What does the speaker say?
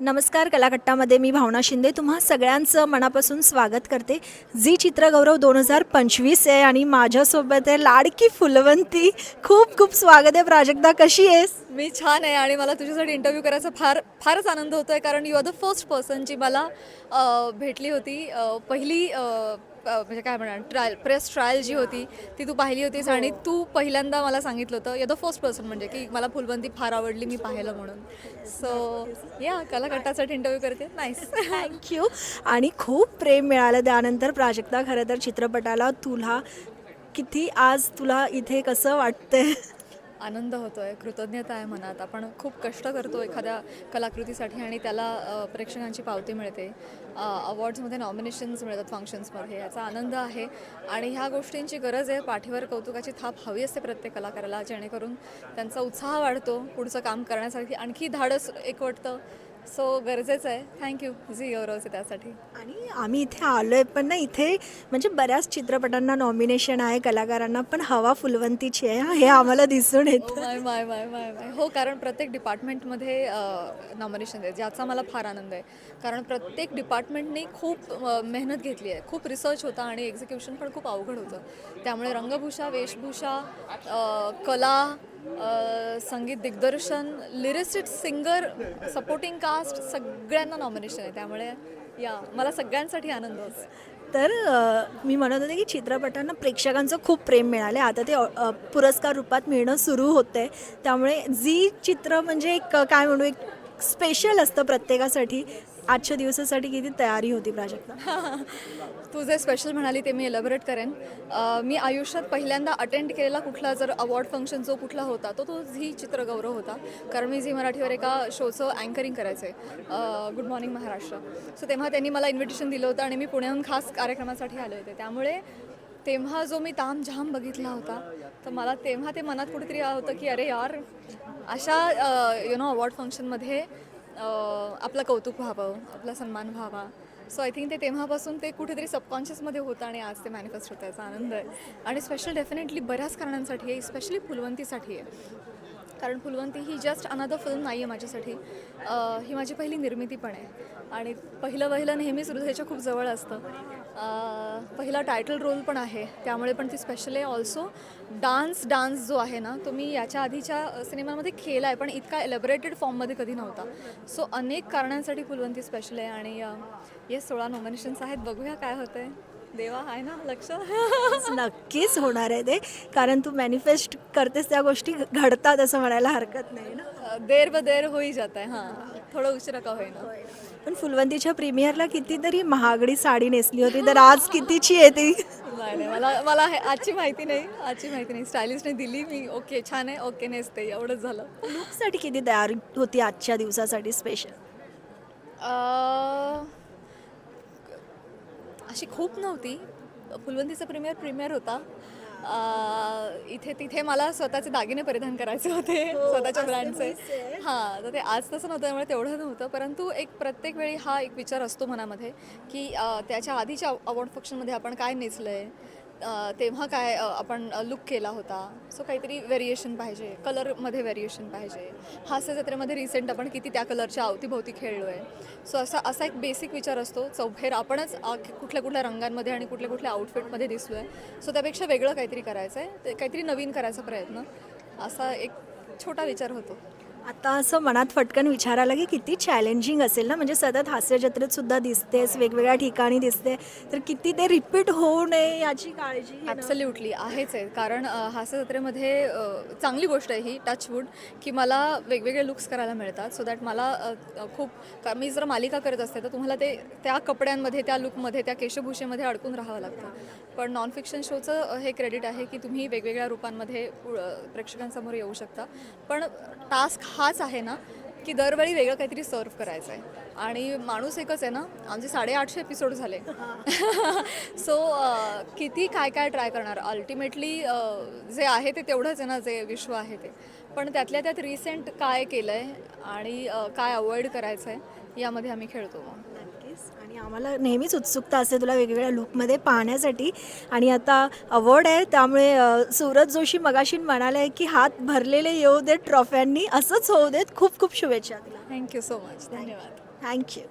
नमस्कार कलाकट्टामध्ये मी भावना शिंदे. तुम्हा सगळ्यांचं मनापासून स्वागत करते. जी चित्रगौरव दोन हजार पंचवीस आहे आणि माझ्यासोबत आहे लाडकी फुलवंती. खूप खूप स्वागत आहे. प्राजक्ता कशी आहेस? मी छान आहे आणि मला तुझ्यासाठी इंटरव्ह्यू करायचा फार फारच आनंद होतो आहे कारण you are the first person जी मला भेटली होती. पहिली म्हणजे काय म्हणणार ट्रायल प्रेस ट्रायल जी होती ती तू पाहिली होतीस आणि तू पहिल्यांदा मला सांगितलं होतं यू द फर्स्ट पर्सन म्हणजे की मला फुलबंदी फार आवडली मी पाहिलं म्हणून. सो या कलाकट्टासाठी इंटरव्ह्यू करते. नाईस थँक्यू आणि खूप प्रेम मिळालं त्यानंतर प्राजक्ता खरं तर चित्रपटाला. तुला किती आज तुला इथे कसं वाटतंय? आनंद होतो आहे कृतज्ञता आहे मनात. आपण खूप कष्ट करतो एखाद्या कलाकृतीसाठी आणि त्याला प्रेक्षकांची पावती मिळते. अवॉर्ड्समध्ये नॉमिनेशन्स मिळतात फंक्शन्समध्ये. याचा आनंद आहे. आणि ह्या गोष्टींची गरज आहे. पाठीवर कौतुकाची थाप हवी असते प्रत्येक कलाकाराला जेणेकरून त्यांचा उत्साह वाढतो पुढचं काम करण्यासाठी. आणखी धाडस एकवटतं सो गरजेचं आहे. थँक्यू झी गौरवचे त्यासाठी. आणि आम्ही इथे आलो आहे पण ना इथे म्हणजे बऱ्याच चित्रपटांना नॉमिनेशन आहे कलाकारांना पण हवा फुलवंतीची आहे. हा, हे आम्हाला दिसून येतं. माय माय माय माय माय हो कारण प्रत्येक डिपार्टमेंटमध्ये नॉमिनेशन आहे. ज्याचा मला फार आनंद आहे. कारण प्रत्येक डिपार्टमेंटने खूप अ, मेहनत घेतली आहे. खूप रिसर्च होता आणि एक्झिक्युशन पण खूप अवघड होतं. त्यामुळे रंगभूषा वेशभूषा अ, कला संगीत दिग्दर्शन लिरिसिस्ट सिंगर सपोर्टिंग कास्ट सगळ्यांना नॉमिनेशन आहे. त्यामुळे या मला सगळ्यांसाठी आनंद तर मी म्हणत होते की चित्रपटांना प्रेक्षकांचं खूप प्रेम मिळालं आता ते पुरस्कार रूपात मिळणं सुरू होतं आहे त्यामुळे जी चित्र म्हणजे एक काय म्हणू एक स्पेशल असतं प्रत्येकासाठी. आजच्या दिवसासाठी किती तयारी होती प्राजक्ता? तू जे स्पेशल म्हणाली ते मी एलॅबरेट करेन. अ, मी आयुष्यात पहिल्यांदा अटेंड केलेला कुठला जर अवॉर्ड फंक्शन जो कुठला होता तो तो झी चित्रगौरव होता. कारण मी झी मराठीवर एका शोचं अँकरिंग करायचे गुड मॉर्निंग महाराष्ट्र सो तेव्हा त्यांनी मला इन्व्हिटेशन दिलं होतं आणि मी पुण्याहून खास कार्यक्रमासाठी आले होते. त्यामुळे तेव्हा जो मी तामझाम बघितला होता तर मला तेव्हा ते मनात कुठेतरी होतं की अरे यार अशा यु नो अवॉर्ड फंक्शनमध्ये आपलं कौतुक व्हावं आपला सन्मान व्हावा. सो आय थिंक ते तेव्हापासून ते कुठेतरी सबकॉन्शियसमध्ये होतं आणि आज ते मॅनिफेस्ट होतं याचा आनंद आहे. आणि स्पेशल डेफिनेटली बऱ्याच कारणांसाठी आहे स्पेशली फुलवंतीसाठी आहे. कारण फुलवंती ही जस्ट अनदर फिल्म नाही आहे माझ्यासाठी ही माझी पहिली निर्मिती पण आहे. आणि पहिलं पहिलं नेहमीच हृदयाच्या खूप जवळ असतं. पहिला टायटल रोल पण आहे. त्यामुळे पण ती स्पेशल आहे. ऑल्सो डान्स डान्स जो आहे ना तो मी याच्या आधीच्या सिनेमामध्ये केला आहे पण इतका एलॅबरेटेड फॉर्ममध्ये कधी नव्हता. सो अनेक कारणांसाठी फुलवंती स्पेशल आहे. आणि ये सोळा नॉमिनेशन्स आहेत. बघूया काय होतं आहे देवा आहे ना लक्ष. नक्कीच होणार आहे ते. कारण तू मॅनिफेस्ट करतेस त्या गोष्टी घडतात असं म्हणायला हरकत नाही ना. देर ब देर होई जात आहे हां. थोडं उशिरा का होईना. पण फुलवंतीच्या प्रीमियरला कितीतरी महागडी साडी नेसली होती तर आज कितीची आहे ती? नाही मला मला हे आजची माहिती नाही आजची माहिती नाही. स्टायलिशने दिली मी ओके छान आहे ओके नेसते एवढंच झालं. लुकसाठी किती तयारी होती आजच्या दिवसासाठी स्पेशल अं, अशी खूप नव्हती. फुलवंतीचा प्रीमियर प्रीमियर होता. अं, इथे तिथे मला स्वतःचे दागिने परिधान करायचे होते स्वतःच्या ब्रँडचे. हां तर ते आज तसं नव्हतं त्यामुळे तेवढं नव्हतं. परंतु एक प्रत्येक वेळी हा एक विचार असतो मनामध्ये की अं, त्याच्या आधीच्या अवॉर्ड फंक्शनमध्ये आपण काय नेसलं आहे तेव्हा काय आपण लुक केला होता. सो काहीतरी व्हेरिएशन पाहिजे. कलरमध्ये व्हेरिएशन पाहिजे. हास्य जत्रेमध्ये रिसेंट आपण किती त्या कलरच्या अवतीभोवती खेळलो आहे सो असा असा एक बेसिक विचार असतो. चौफेर आपणच कुठल्या कुठल्या रंगांमध्ये आणि कुठल्या कुठल्या आउटफिटमध्ये दिसलो आहे सो त्यापेक्षा वेगळं काहीतरी करायचं आहे ते काहीतरी नवीन करायचा प्रयत्न. असा एक छोटा विचार होतो. आता असं मनात फटकन विचारायला की किती चॅलेंजिंग असेल ना? म्हणजे सतत हास्य जत्रेत सुद्धा दिसतेस वेगवेगळ्या ठिकाणी दिसते. तर किती ते रिपीट होऊ नये याची काळजी ॲब्सल्युटली आहेच आहे. कारण हास्य जत्रेमध्ये चांगली गोष्ट आहे ही टचवूड की मला वेगवेगळे लुक्स करायला मिळतात. सो दॅट मला खूप मी जर मालिका करत असते तर तुम्हाला ते त्या कपड्यांमध्ये त्या लुकमध्ये त्या केशभूषेमध्ये अडकून राहावं लागतं. पण नॉन फिक्शन शोचं हे क्रेडिट आहे की तुम्ही वेगवेगळ्या रूपांमध्ये प्रेक्षकांसमोर येऊ शकता. पण टास्क हाच आहे ना की दरवेळी वेगळं काहीतरी सर्व करायचं आहे आणि माणूस एकच आहे ना आमचे साडेआठशे एपिसोड झाले. सो किती काय काय ट्राय करणार? अल्टिमेटली जे आहे ते तेवढंच आहे ना जे विश्व आहे ते. पण त्यातल्या त्यात रिसेंट काय केलं आहे आणि काय अवॉइड करायचं आहे यामध्ये आम्ही खेळतो. मग आणि आम्हाला नेहमीच उत्सुकता असते तुला वेगवेगळ्या लुकमध्ये पाहण्यासाठी. आणि आता अवॉर्ड आहे त्यामुळे सूरज जोशी मगाशी म्हणाले की हात भरलेले येऊ देत ट्रॉफ्यांनी असंच होऊ देत. खूप खूप शुभेच्छा तुला. थँक्यू सो मच धन्यवाद. Thank you